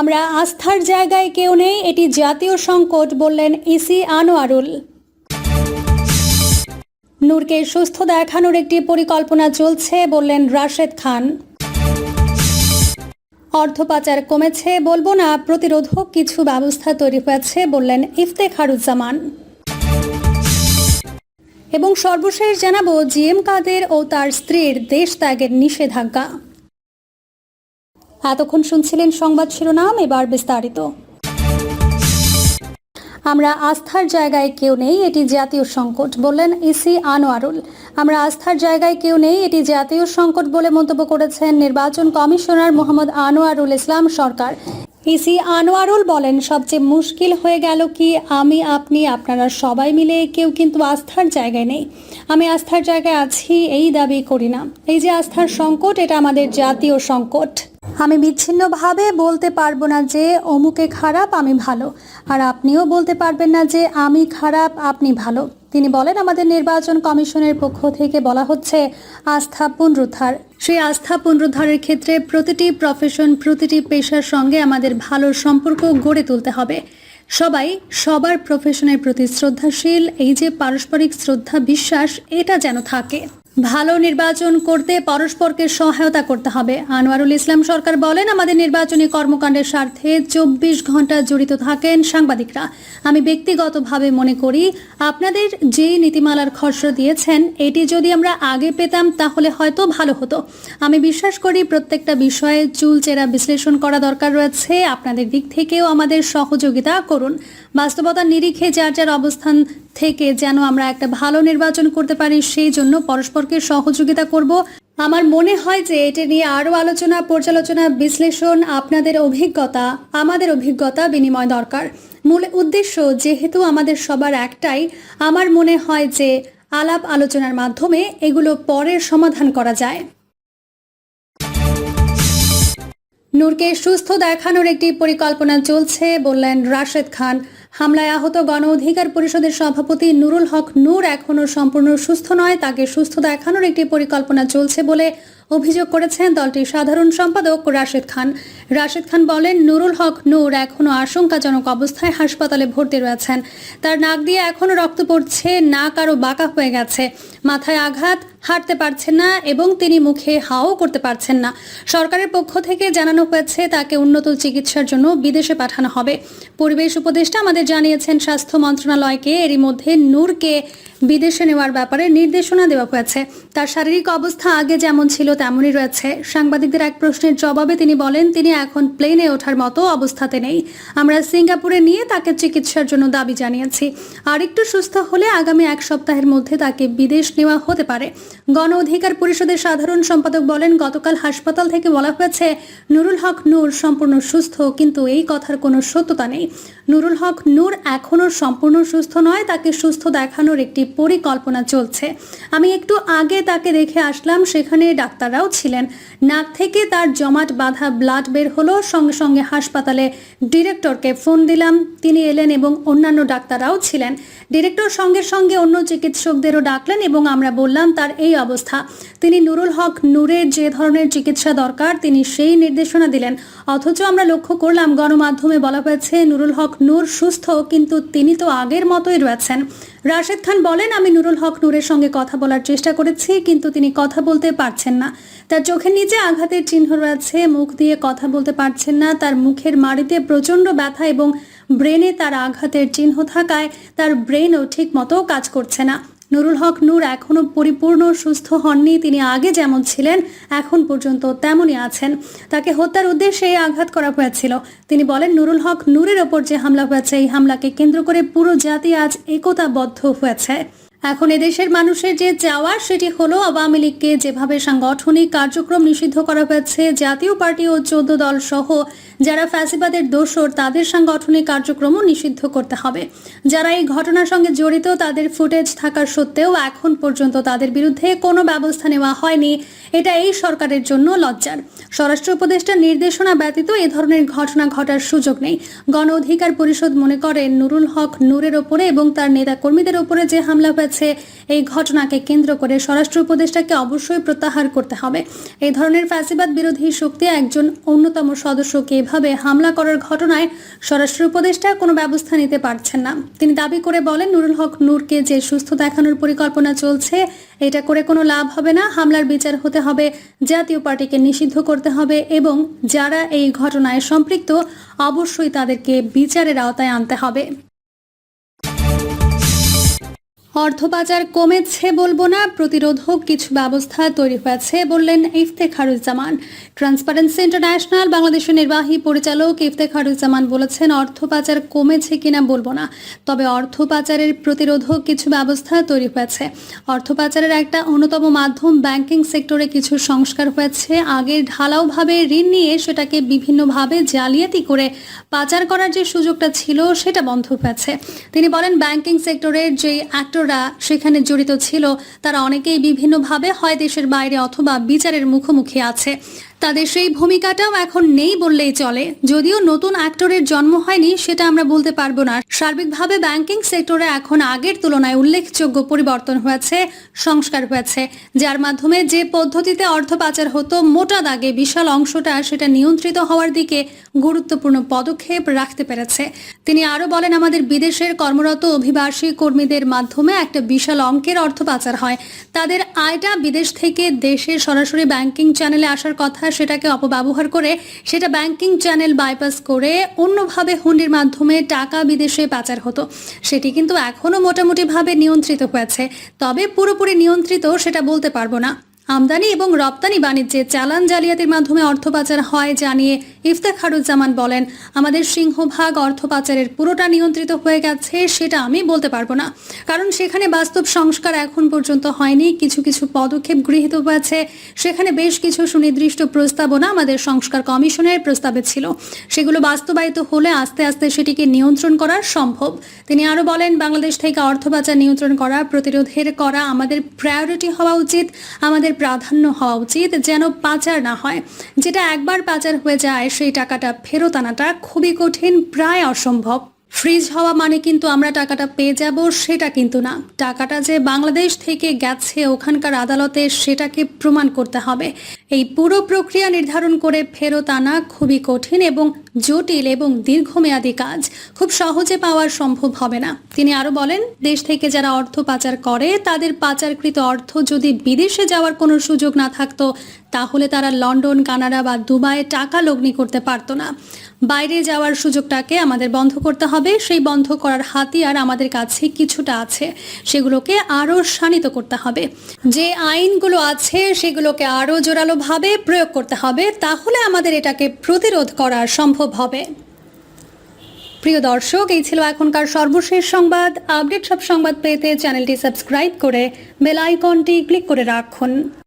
আমরা আস্থার জায়গায় কেউ নেই, এটি জাতীয় সংকট বললেন ইসি আনোয়ারুল। নূরকে সুস্থ দেখানোর একটি পরিকল্পনা চলছে বললেন রাশেদ খান। অর্থ পাচার কমেছে বলব না, প্রতিরোধক কিছু ব্যবস্থা তৈরি হয়েছে বললেন ইফতেখারুজ্জামান। এবং সর্বশেষ জানাব, জিএম কাদের ও তার স্ত্রীর দেশ ত্যাগের নিষেধাজ্ঞা। এতক্ষণ শুনছিলেন সংবাদ শিরোনাম, এবার বিস্তারিত। আমরা আস্থার জায়গায় কেউ নেই, এটি জাতীয় সংকট বললেন ইসি আনোয়ারুল। আমরা আস্থার জায়গায় কেউ নেই, এটি জাতীয় সংকট বলে মন্তব্য করেছেন নির্বাচন কমিশনার মোহাম্মদ আনোয়ারুল ইসলাম সরকার। ইসি আনোয়ারুল বলেন, সবচেয়ে মুশকিল হয়ে গেল কি, আমি, আপনি, আপনারা সবাই মিলে, কেউ কিন্তু আস্থার জায়গায় নেই। আমি আস্থার জায়গায় আছি, এই দাবি করি না। এই যে আস্থার সংকট, এটা আমাদের জাতীয় সংকট। আমি বিচ্ছিন্নভাবে বলতে পারব না যে অমুকে খারাপ, আমি ভালো। আর আপনিও বলতে পারবেন না যে আমি খারাপ, আপনি ভালো। তিনি বলেন, আমাদের নির্বাচন কমিশনের পক্ষ থেকে বলা হচ্ছে আস্থা পুনরুদ্ধার। সেই আস্থা পুনরুদ্ধারের ক্ষেত্রে প্রতিটি প্রফেশন প্রতিটি পেশার সঙ্গে আমাদের ভালো সম্পর্ক গড়ে তুলতে হবে। সবাই, সবার প্রফেশনের প্রতি শ্রদ্ধাশীল। এই যে পারস্পরিক শ্রদ্ধা বিশ্বাস, এটা যেন থাকে। ভালো নির্বাচন করতে পরস্পরকে সহায়তা করতে হবে। আনোয়ারুল ইসলাম সরকার বলেন, আমাদের নির্বাচনী কর্মকাণ্ডের স্বার্থে চব্বিশ ঘণ্টা জড়িত থাকেন সাংবাদিকরা। আমি ব্যক্তিগতভাবে মনে করি, আপনাদের যে নীতিমালার খসড়া দিয়েছেন, এটি যদি আমরা আগে পেতাম, তাহলে হয়তো ভালো হতো। আমি বিশ্বাস করি, প্রত্যেকটা বিষয়ে চুলচেরা বিশ্লেষণ করা দরকার রয়েছে। আপনাদের দিক থেকেও আমাদের সহযোগিতা করুন। বাস্তবতার নিরিখে যার যার অবস্থান থেকে যেন আমরা একটা ভালো নির্বাচন করতে পারি, সেই জন্য পরস্পরকে সহযোগিতা করব। আমার মনে হয় যে এটা নিয়ে আরও আলোচনা, পর্যালোচনা, বিশ্লেষণ আপনাদের অভিজ্ঞতা, আমাদের অভিজ্ঞতা বিনিময় দরকার। মূল উদ্দেশ্য যেহেতু আমাদের সবার একটাই, আমার মনে হয় যে আলাপ আলোচনার মাধ্যমে এগুলো পরের সমাধান করা যায়। নূরকে সুস্থ দেখানোর একটি পরিকল্পনা চলছে, বললেন রাশেদ খান। হামলায় আহত গণ অধিকার পরিষদের সভাপতি নুরুল হক নূর এখনও সম্পূর্ণ সুস্থ নয়। তাকে সুস্থ দেখানোর একটি পরিকল্পনা চলছে বলে অভিযোগ করেছেন দলটির সাধারণ সম্পাদক রাশেদ খান। রাশেদ খান বলেন, নুরুল হক নূর এখনও আশঙ্কাজনক অবস্থায় হাসপাতালে ভর্তি রয়েছেন। তার নাক দিয়ে এখনও রক্ত পড়ছে, নাক আরও বাঁকা হয়ে গেছে। মাথায় আঘাত হাঁটতে পারছেন না এবং তিনি মুখে হাও করতে পারছেন না। সরকারের পক্ষ থেকে জানানো হয়েছে, তাকে উন্নত চিকিৎসার জন্য বিদেশে পাঠানো হবে। পরিবেশ উপদেষ্টা আমাদের জানিয়েছেন, স্বাস্থ্য মন্ত্রণালয়কে এরই মধ্যে নূরকে বিদেশে নেওয়ার ব্যাপারে নির্দেশনা দেওয়া হয়েছে। তার শারীরিক অবস্থা আগে যেমন ছিল তেমনই রয়েছে। সাংবাদিকদের এক প্রশ্নের জবাবে তিনি বলেন, তিনি এখন প্লেনে ওঠার মতো অবস্থাতে নেই। আমরা সিঙ্গাপুরে নিয়ে তাকে চিকিৎসার জন্য দাবি জানিয়েছি। আর একটু সুস্থ হলে আগামী এক সপ্তাহের মধ্যে তাকে বিদেশ নেওয়া হতে পারে। গণ অধিকার পরিষদের সাধারণ সম্পাদক বলেন, গতকাল হাসপাতাল থেকে বলা হয়েছে, নুরুল হক নূর সম্পূর্ণ সুস্থ, কিন্তু এই কথার কোনো সত্যতা নেই। নুরুল হক নূর এখনও সম্পূর্ণ সুস্থ নয়, তাকে সুস্থ দেখানোর একটি পরিকল্পনা চলছে। আমি একটু আগে তাকে দেখে আসলাম, সেখানে ডাক্তাররাও ছিলেন। নাক থেকে তার জমাট বাঁধা ব্লাড বের হলো, সঙ্গে সঙ্গে হাসপাতালে ডিরেক্টরকে ফোন দিলাম, তিনি এলেন এবং অন্যান্য ডাক্তাররাও ছিলেন। ডিরেক্টর সঙ্গে সঙ্গে অন্য চিকিৎসকদেরও ডাকলেন এবং আমরা বললাম, তার এই অবস্থা। তিনি নুরুল হক নূরের যে ধরনের চিকিৎসা দরকার, তিনি সেই নির্দেশনা দিলেন। অথচ আমরা লক্ষ্য করলাম, গণমাধ্যমে বলা হয়েছে, নুরুল হক নূর সুস্থ, কিন্তু তিনি তো আগের মতোই রয়েছেন। রাশেদ খান বলেন, আমি নুরুল হক নূরের সঙ্গে কথা বলার চেষ্টা করেছি, কিন্তু তিনি কথা বলতে পারছেন না। তার চোখের নিচে আঘাতের চিহ্ন রয়েছে, মুখ দিয়ে কথা বলতে পারছেন না। তার মুখের মাড়িতে প্রচণ্ড ব্যথা এবং ব্রেনে তার আঘাতের চিহ্ন থাকায় তার ব্রেনও ঠিক মতো কাজ করছে না। নুরুল হক নূর এখনও পরিপূর্ণ সুস্থ হননি। তিনি আগে যেমন ছিলেন, এখন পর্যন্ত তেমনই আছেন। তাকে হত্যার উদ্দেশ্যে এই আঘাত করা হয়েছিল। তিনি বলেন, নুরুল হক নূরের ওপর যে হামলা হয়েছে, এই হামলাকে কেন্দ্র করে পুরো জাতি আজ একতাবদ্ধ হয়েছে। এখন এদেশের মানুষের যে চাওয়া, সেটি হলো আওয়ামী লীগকে যেভাবে সাংগঠনিক কার্যক্রম নিষিদ্ধ করা হয়েছে, জাতীয় পার্টি ও চোদ্দ দল সহ যারা ফ্যাসিবাদের দোষর, তাদের সাংগঠনিক কার্যক্রমও নিষিদ্ধ করতে হবে। যারা এই ঘটনার সঙ্গে জড়িত, তাদের ফুটেজ থাকার সত্ত্বেও এখন পর্যন্ত তাদের বিরুদ্ধে কোনো ব্যবস্থা নেওয়া হয়নি। এটা এই সরকারের জন্য লজ্জার। স্বরাষ্ট্র উপদেষ্টার নির্দেশনা ব্যতীত এ ধরনের ঘটনা ঘটার সুযোগ নেই। গণ অধিকার পরিষদ মনে করেন নুরুল হক নূরের ওপরে এবং তার নেতাকর্মীদের ওপরে যে হামলা হয়েছে, এই ঘটনাকে কেন্দ্র করে স্বরাষ্ট্র উপদেষ্টাকে অবশ্যই প্রত্যাহার করতে হবে। এই ধরনের ফ্যাসিবাদ বিরোধী শক্তি একজন অন্যতম সদস্যকে এভাবে হামলা করার ঘটনায় স্বরাষ্ট্র উপদেষ্টা কোনো ব্যবস্থা নিতে পারছেন না। তিনি দাবি করে বলেন, নুরুল হক নূরকে যে সুস্থ দেখানোর পরিকল্পনা চলছে, এটা করে কোনো লাভ হবে না। হামলার বিচার হতে হবে, জাতীয় পার্টিকে নিষিদ্ধ করতে হবে এবং যারা এই ঘটনায় সম্পৃক্ত, অবশ্যই তাদেরকে বিচারের আওতায় আনতে হবে। অর্থ পাচার কমেছে বলব না, প্রতিরোধক কিছু ব্যবস্থা তৈরি হয়েছে বললেন ইফতেখারুজ্জামান। ট্রান্সপারেন্সি ইন্টারন্যাশনাল বাংলাদেশের নির্বাহী পরিচালক ইফতেখারুজ্জামান বলেছেন অর্থ পাচার কমেছে কিনা বলব না, তবে অর্থ পাচারের প্রতিরোধক কিছু ব্যবস্থা তৈরি হয়েছে। অর্থ পাচারের একটা অন্যতম মাধ্যম ব্যাংকিং সেক্টরে কিছু সংস্কার হয়েছে আগের ঢালাওভাবে ঋণ নিয়ে সেটাকে বিভিন্নভাবে জালিয়াতি করে পাচার করার যে সুযোগটা ছিল সেটা বন্ধ হয়েছে। তিনি বলেন ব্যাংকিং সেক্টরের যে অ্যাক্টররা সেখানে জড়িত ছিল। তারা অনেকেই বিভিন্নভাবে হয় দেশের বাইরে অথবা বিচারের মুখোমুখি আছে। তাদের সেই ভূমিকাটাও এখন নেই বললেই চলে। যদিও নতুন অ্যাক্টরের জন্ম হয়নি, সেটা আমরা বলতে পারব না। সার্বিকভাবে ব্যাংকিং সেক্টরে এখন আগের তুলনায় উল্লেখযোগ্য পরিবর্তন হয়েছে, সংস্কার হয়েছে। যার মাধ্যমে যে পদ্ধতিতে অর্থ পাচার হতো, মোটা দাগে বিশাল অংশটা সেটা নিয়ন্ত্রিত হওয়ার দিকে গুরুত্বপূর্ণ পদক্ষেপ রাখতে পেরেছে। তিনি আরও বলেন, আমাদের বিদেশের কর্মরত অভিবাসী কর্মীদের মাধ্যমে একটা বিশাল অঙ্কের অর্থ পাচার হয়। তাদের আয়টা বিদেশ থেকে দেশে সরাসরি ব্যাংকিং চ্যানেলে আসার কথা সেটাকে অপব্যবহার করে সেটা ব্যাংকিং চ্যানেল বাইপাস করে অন্যভাবে হুন্ডির মাধ্যমে টাকা বিদেশে পাচার হতো। সেটি কিন্তু এখনও মোটামুটিভাবে নিয়ন্ত্রিত হয়েছে। তবে পুরোপুরি নিয়ন্ত্রিত সেটা বলতে পারব না। আমদানি এবং রপ্তানি বাণিজ্যে চালান জালিয়াতির মাধ্যমে অর্থ পাচার হয় জানিয়ে ইফতেখারুজ্জামান বলেন, আমাদের সিংহভাগ অর্থ পাচারের পুরোটা নিয়ন্ত্রিত হয়ে গেছে, সেটা আমি বলতে পারব না। কারণ সেখানে বাস্তব সংস্কার এখন পর্যন্ত হয়নি, কিছু কিছু পদক্ষেপ গৃহীত হয়েছে। সেখানে বেশ কিছু সুনির্দিষ্ট প্রস্তাবনা আমাদের সংস্কার কমিশনের প্রস্তাবে ছিল। সেগুলো বাস্তবায়িত হলে আস্তে আস্তে সেটিকে নিয়ন্ত্রণ করা সম্ভব। তিনি আরও বলেন, বাংলাদেশ থেকে অর্থ পাচার নিয়ন্ত্রণ করা, প্রতিরোধের করা আমাদের প্রায়োরিটি হওয়া উচিত। আমাদের প্রাধান্য হওয়া উচিত যেন পাচার না হয়। যেটা একবার পাচার হয়ে যায় সেই টাকাটা ফেরত আনাটা খুবই কঠিন প্রায় অসম্ভব। ফ্রিজ হওয়া মানে কিন্তু আমরা টাকাটা পেয়ে যাব, সেটা কিন্তু না। টাকাটা যে বাংলাদেশ থেকে গেছে ওখানকার আদালতে, সেটাকে প্রমাণ করতে হবে। এই পুরো প্রক্রিয়া নির্ধারণ করে ফেরত আনা খুবই কঠিন এবং জটিল এবং দীর্ঘমেয়াদী কাজ। খুব সহজে পাওয়ার সম্ভব হবে না। তিনি আরও বলেন, দেশ থেকে যারা অর্থ পাচার করে, তাদের পাচারকৃত অর্থ যদি বিদেশে যাওয়ার কোনো সুযোগ না থাকতো, তাহলে তারা লন্ডন, কানাডা বা দুবাইয়ে টাকা লগ্নি করতে পারতো না। বাইরে যাওয়ার সুযোগটাকে আমাদের বন্ধ করতে হবে। সেই বন্ধ করার হাতিয়ার আমাদের কাছে কিছুটা আছে। সেগুলোকে আরও শানিত করতে হবে। যে আইনগুলো আছে, সেগুলোকে আরও জোরালোভাবে প্রয়োগ করতে হবে, তাহলে আমাদের এটাকে প্রতিরোধ করা সম্ভব হবে। প্রিয় দর্শক, এই ছিল এখনকার সর্বশেষ সংবাদ। আপডেট সব সংবাদ পেতে চ্যানেলটি সাবস্ক্রাইব করে বেল আইকনটি ক্লিক করে রাখুন।